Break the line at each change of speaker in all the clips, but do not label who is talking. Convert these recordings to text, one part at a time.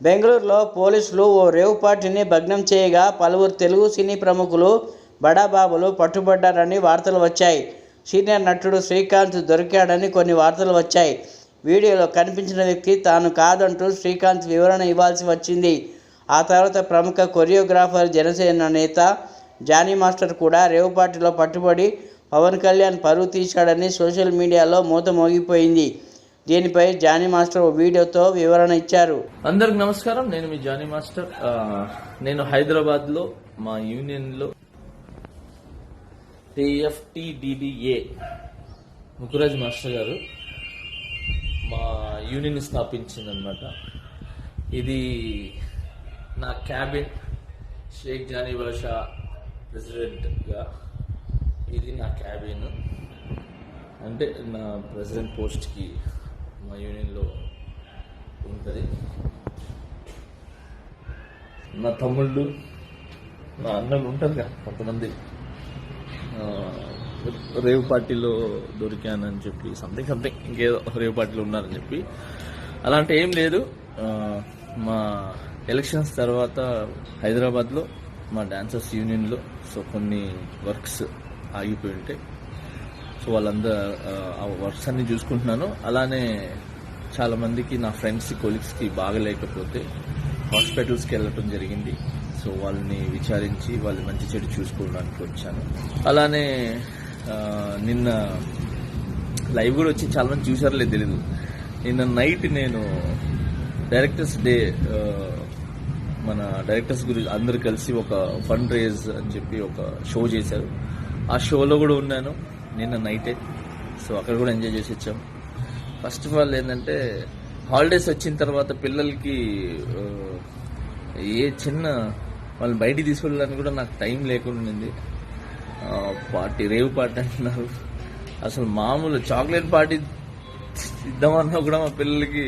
బెంగళూరులో పోలీసులు ఓ రేవ్ పార్టీని భగ్నం చేయగా పలువురు తెలుగు సినీ ప్రముఖులు బడాబాబులు పట్టుబడ్డారని వార్తలు వచ్చాయి. సీనియర్ నటుడు శ్రీకాంత్ దొరికాడని కొన్ని వార్తలు వచ్చాయి. వీడియోలో కనిపించిన వ్యక్తి తాను కాదంటూ శ్రీకాంత్ వివరణ ఇవ్వాల్సి వచ్చింది. ఆ తర్వాత ప్రముఖ కొరియోగ్రాఫర్ జనసేన నేత జానీ మాస్టర్ కూడా రేవ్ పార్టీలో పట్టుబడి పవన్ కళ్యాణ్ పరువు తీశాడని సోషల్ మీడియాలో మూత మోగిపోయింది దీనిపై జానీ మాస్టర్ ఓ వీడియోతో వివరణ ఇచ్చారు.
అందరికి నమస్కారం. నేను మీ జానీ మాస్టర్. నేను హైదరాబాద్లో మా యూనియన్లో టిఎఫ్టిడిడిఏ ముకురాజ్ మాస్టర్ గారు మా యూనియన్ స్థాపించిందనమాట ఇది నా క్యాబిన్ షేక్ జానీ బాషా ప్రెసిడెంట్గా. ఇది నా క్యాబిన్. అంటే నా ప్రెసిడెంట్ పోస్ట్కి మా యూనియన్లో ఉంటుంది. నా తమ్ముళ్ళు నా అన్నలు ఉంటారు కదా కొంతమంది. రేవ్ పార్టీలో దొరికానని చెప్పి సంథింగ్ సంథింగ్ ఇంకేదో రేవ్ పార్టీలో ఉన్నారని చెప్పి. అలాంటి ఏం లేదు. మా ఎలక్షన్స్ తర్వాత హైదరాబాద్లో మా డాన్సర్స్ యూనియన్లో సో కొన్ని వర్క్స్ ఆగిపోయి ఉంటాయి. సో వాళ్ళందరూ ఆ, వర్క్స్ అన్ని చూసుకుంటున్నాను. అలానే చాలా మందికి నా ఫ్రెండ్స్ కొలీగ్స్కి బాగలేకపోతే హాస్పిటల్స్కి వెళ్ళటం జరిగింది. సో వాళ్ళని విచారించి వాళ్ళు మంచి చెడు చూసుకోవడానికి వచ్చాను. అలానే నిన్న లైవ్ కూడా వచ్చి చాలా మంది చూసారో లేదు తెలీదు. నిన్న నైట్ నేను డైరెక్టర్స్ డే మన డైరెక్టర్స్ గురించి అందరు కలిసి ఒక ఫండ్ రేజ్ అని చెప్పి ఒక షో చేశారు. ఆ షోలో కూడా ఉన్నాను. నిన్న నైటే సో అక్కడ కూడా ఎంజాయ్ చేసి వచ్చాం. ఫస్ట్ ఆఫ్ ఆల్ ఏంటంటే హాలిడేస్ వచ్చిన తర్వాత పిల్లలకి ఏ చిన్న వాళ్ళని బయటికి తీసుకెళ్ళడానికి కూడా నాకు టైం లేకుండా ఉంది పార్టీ రేవ్ పార్టీ అంటున్నారు. అసలు మామూలు చాక్లెట్ పార్టీ ఇద్దామన్నా కూడా మా పిల్లలకి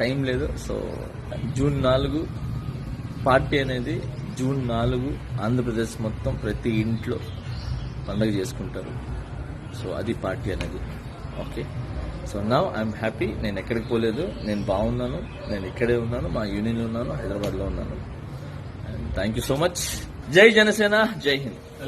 టైం లేదు. సో జూన్ నాలుగు పార్టీ అనేది జూన్ నాలుగు ఆంధ్రప్రదేశ్ మొత్తం ప్రతి ఇంట్లో పండుగ చేసుకుంటారు. సో అది పార్టీ అనేది. ఓకే సో నా ఐఎమ్ హ్యాపీ నేను ఎక్కడికి పోలేదు. నేను బాగున్నాను. నేను ఇక్కడే ఉన్నాను. మా యూనియన్లో ఉన్నాను. హైదరాబాద్లో ఉన్నాను. థ్యాంక్ యూ సో మచ్ జై జనసేన. జై హింద్.